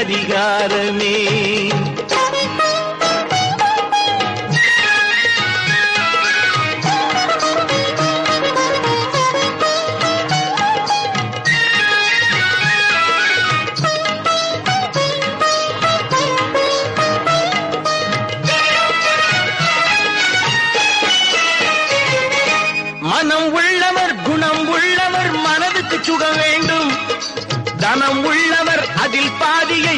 அதிகாரமே. மனம் உள்ளவர் குணம் உள்ளவர் மனதுக்கு சுகம் வேண்டும். தனம் உள்ள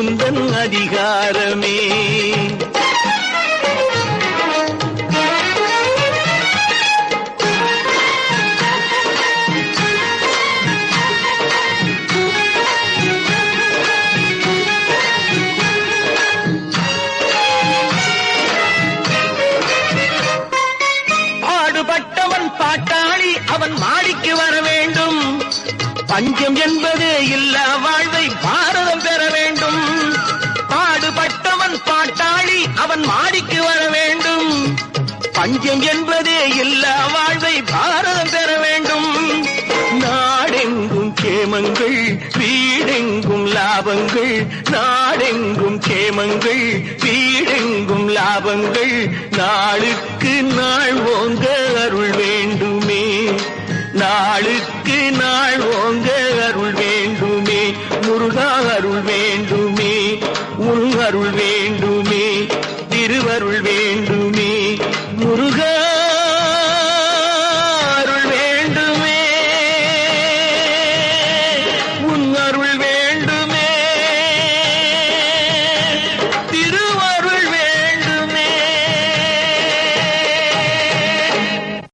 உந்தன் அதிகாரமே. பாட்டாளி அவன் மாடிக்கு வர வேண்டும். பஞ்சம் என்பது இல்லா வாழ்வை பாரதம் பெற வேண்டும். பஞ்சம் என்பதே இல்லா வாழ்வை பாரதம் பெற வேண்டும். நாடெங்கும் கேமங்கள் வீடெங்கும் லாபங்கள். நாடெங்கும் கேமங்கள் வீடெங்கும் லாபங்கள். நாளுக்கு நாள் ஓங்க அருள் வேண்டுமே. நாளுக்கு நாள் ஓங்க அருள் வேண்டுமே. முருகா அருள் வேண்டுமே. உன் அருள் வேண்டுமே. திருவருள் வேண்டும். முருகா.